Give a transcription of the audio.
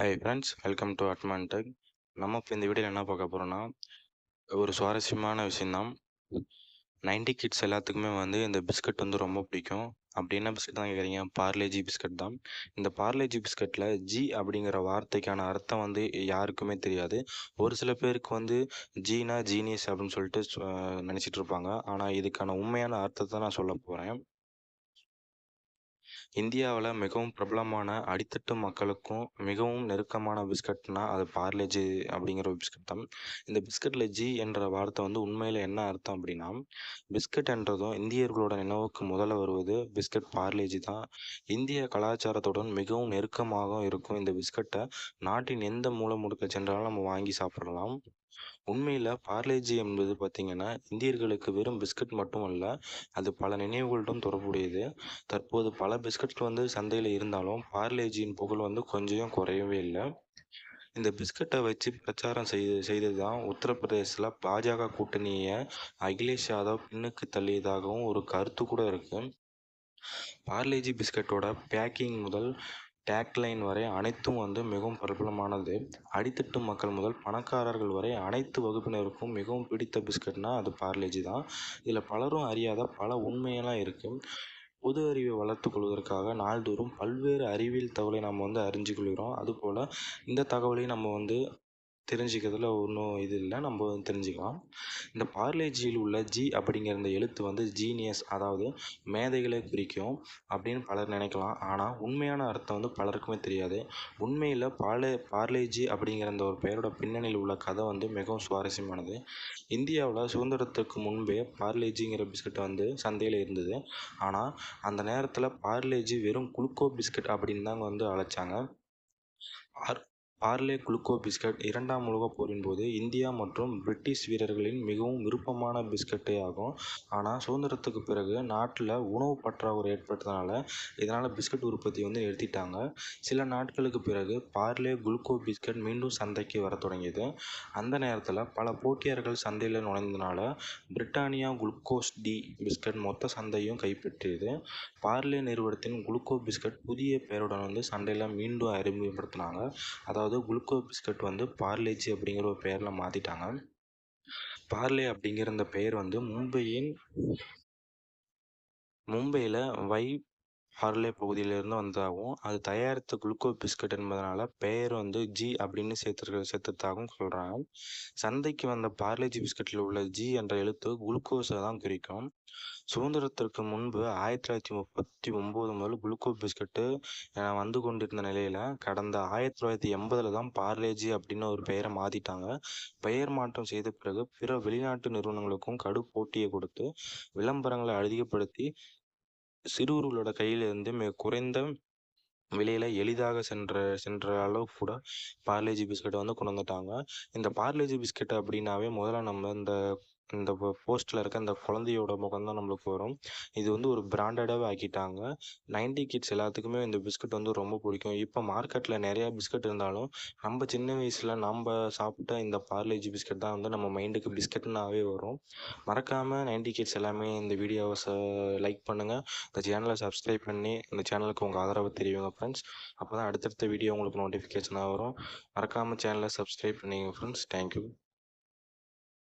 Hi friends welcome to Atman tech நம்ம இப்போ இந்த வீடியோவில் என்ன பார்க்க போகிறோன்னா ஒரு சுவாரஸ்யமான விஷயந்தான் நைன்டி கிட்ஸ் எல்லாத்துக்குமே வந்து இந்த பிஸ்கட் வந்து ரொம்ப பிடிக்கும். அப்படி என்ன பிஸ்கட் தான் கேட்குறீங்க பார்லேஜி பிஸ்கட் தான். இந்த பார்லேஜி பிஸ்கட்டில் ஜி அப்படிங்கிற வார்த்தைக்கான அர்த்தம் வந்து யாருக்குமே தெரியாது. ஒரு சில பேருக்கு வந்து ஜீனா ஜீனியஸ் அப்படின்னு சொல்லிட்டு நினச்சிட்டு இருப்பாங்க. ஆனால் இதுக்கான உண்மையான அர்த்தத்தை நான் சொல்ல போகிறேன் இந்தியாவில் மிகவும் பிரபலமான அடித்தட்டு மக்களுக்கும் மிகவும் நெருக்கமான பிஸ்கட்னா அது பார்லேஜி அப்படிங்கிற ஒரு பிஸ்கட் தான். இந்த பிஸ்கட்டில் ஜி என்ற வார்த்தை வந்து உண்மையில் என்ன அர்த்தம் அப்படின்னா பிஸ்கட் என்றதும் இந்தியர்களோட நினைவுக்கு முதல்ல வருவது பிஸ்கட் பார்லேஜி தான். இந்திய கலாச்சாரத்துடன் மிகவும் நெருக்கமாக இருக்கும் இந்த பிஸ்கட்டை நாட்டின் எந்த மூலை முடுக்க சென்றாலும் நம்ம வாங்கி சாப்பிடலாம். உண்மையில் பார்லேஜி என்பது பார்த்திங்கன்னா இந்தியர்களுக்கு வெறும் பிஸ்கட் மட்டுமல்ல அது பல நினைவுகளுடன் தொடர்புடையது. தற்போது பல பிஸ்கட்கள் வந்து சந்தையில் இருந்தாலும் பார்லேஜியின் புகழ் வந்து கொஞ்சம் குறையவே இல்லை. இந்த பிஸ்கட்டை வச்சு பிரச்சாரம் செய்து செய்தது தான் உத்தரப்பிரதேசில் பாஜக கூட்டணியை அகிலேஷ் யாதவ் பின்னுக்கு தள்ளியதாகவும் ஒரு கருத்து கூட இருக்குது பார்லேஜி பிஸ்கட்டோட பேக்கிங் முதல் டேக்லைன் வரை அனைத்தும் வந்து மிகவும் பிரபலமானது. அடித்தட்டு மக்கள் முதல் பணக்காரர்கள் வரை அனைத்து வகுப்பினருக்கும் மிகவும் பிடித்த பிஸ்கட்னால் அது பார்லேஜி தான். இதில் பலரும் அறியாத பல உண்மையெல்லாம் இருக்குது பொது அறிவை வளர்த்து கொள்வதற்காக நாள்தோறும் பல்வேறு அறிவியல் தகவலை நம்ம வந்து அறிஞ்சு கொள்கிறோம். அதுபோல் இந்த தகவலையும் நம்ம வந்து தெரிஞ்சுக்கிறதுல ஒன்றும் இது இல்லை. நம்ம தெரிஞ்சுக்கலாம். இந்த பார்லேஜியில் உள்ள ஜி அப்படிங்கிற இந்த எழுத்து வந்து ஜீனியஸ் அதாவது மேதைகளை குறிக்கும் அப்படின்னு பலர் நினைக்கலாம். ஆனால் உண்மையான அர்த்தம் வந்து பலருக்குமே தெரியாது. உண்மையில் பார்லே பார்லேஜி அப்படிங்கிற அந்த ஒரு பெயரோட பின்னணியில் உள்ள கதை வந்து மிகவும் சுவாரஸ்யமானது. இந்தியாவில் சுதந்திரத்துக்கு முன்பே பார்லேஜிங்கிற பிஸ்கட் வந்து சந்தையில் இருந்தது. ஆனால் அந்த நேரத்தில் பார்லேஜி வெறும் குளுக்கோ பிஸ்கட் அப்படின்னு தான் வந்து அழைச்சாங்க. பார்லே குளுக்கோ பிஸ்கட் இரண்டாம் உலகப் போரின் போது இந்தியா மற்றும் பிரிட்டிஷ் வீரர்களின் மிகவும் விருப்பமான பிஸ்கட்டே ஆகும். ஆனால் சுதந்திரத்துக்கு பிறகு நாட்டில் உணவு பற்றாக்குறை ஏற்பட்டதுனால இதனால் பிஸ்கட் உற்பத்தி வந்து நிறுத்திட்டாங்க. சில நாட்களுக்கு பிறகு பார்லே குளுக்கோ பிஸ்கட் மீண்டும் சந்தைக்கு வர தொடங்கியது. அந்த நேரத்தில் பல போட்டியாளர்கள் சந்தையில் நுழைந்ததுனால பிரிட்டானியா குளுக்கோஸ் டி பிஸ்கட் மொத்த சந்தையும் கைப்பற்றியது. பார்லே நிறுவனத்தின் குளுக்கோ பிஸ்கட் புதிய பெயருடன் வந்து சந்தையில் மீண்டும் அறிமுகப்படுத்தினாங்க. அதாவது அதாவது குளுக்கோ பிஸ்கட் வந்து பார்லேஜி அப்படிங்கிற ஒரு பெயரில் மாற்றிட்டாங்க பார்லே அப்படிங்கிற இந்த பெயர் வந்து மும்பையின் மும்பையில் வை பார்லே பகுதியிலிருந்து வந்ததாகவும் அது தயாரித்த குளுக்கோ பிஸ்கட் என்பதனால பெயர் வந்து ஜி அப்படின்னு சேர்த்து சேர்த்ததாகவும் சொல்கிறாங்க சந்தைக்கு வந்த பார்லேஜி பிஸ்கட்டில் உள்ள ஜி என்ற எழுத்து குளுக்கோஸை தான் குறிக்கும். சுதந்திரத்திற்கு முன்பு ஆயிரத்தி தொள்ளாயிரத்தி முப்பத்தி ஒம்பது முதல் குளுக்கோ பிஸ்கட்டு வந்து கொண்டிருந்த நிலையில் கடந்த ஆயிரத்தி தொள்ளாயிரத்தி எண்பதில் தான் பார்லேஜி அப்படின்னு ஒரு பெயரை மாற்றிட்டாங்க பெயர் மாற்றம் செய்த பிறகு பிற வெளிநாட்டு நிறுவனங்களுக்கும் கடு போட்டியை கொடுத்து விளம்பரங்களை அதிகப்படுத்தி சிறுவர்களோட கையிலிருந்து மிக குறைந்த விலையில் எளிதாக சென்ற சென்ற அளவுக்கு கூட பார்லேஜி பிஸ்கெட்டை வந்து கொண்டு வந்துட்டாங்க. இந்த பார்லேஜி பிஸ்கட் அப்படின்னாவே முதல்ல நம்ம இந்த இந்த போஸ்ட்டில் இருக்க இந்த குழந்தையோட முகம் தான் நம்மளுக்கு வரும். இது வந்து ஒரு பிராண்டடாகவே ஆக்கிட்டாங்க. நைன்டி கிட்ஸ் எல்லாத்துக்குமே இந்த பிஸ்கட் வந்து ரொம்ப பிடிக்கும். இப்போ மார்க்கெட்டில் நிறையா பிஸ்கட் இருந்தாலும் நம்ம சின்ன வயசில் நம்ம சாப்பிட்ட இந்த பார்லேஜி பிஸ்கட் தான் வந்து நம்ம மைண்டுக்கு பிஸ்கட்னாவே வரும். மறக்காமல் நைன்டி கிட்ஸ் எல்லாமே இந்த வீடியோஸை லைக் பண்ணுங்கள் இந்த சேனலை சப்ஸ்கிரைப் பண்ணி இந்த சேனலுக்கு உங்கள் ஆதரவை தெரியுங்க ஃப்ரெண்ட்ஸ் அப்போ தான் அடுத்தடுத்த வீடியோ உங்களுக்கு நோட்டிஃபிகேஷனாக வரும். மறக்காமல் சேனலை சப்ஸ்கிரைப் பண்ணிங்க ஃப்ரெண்ட்ஸ் தேங்க்யூ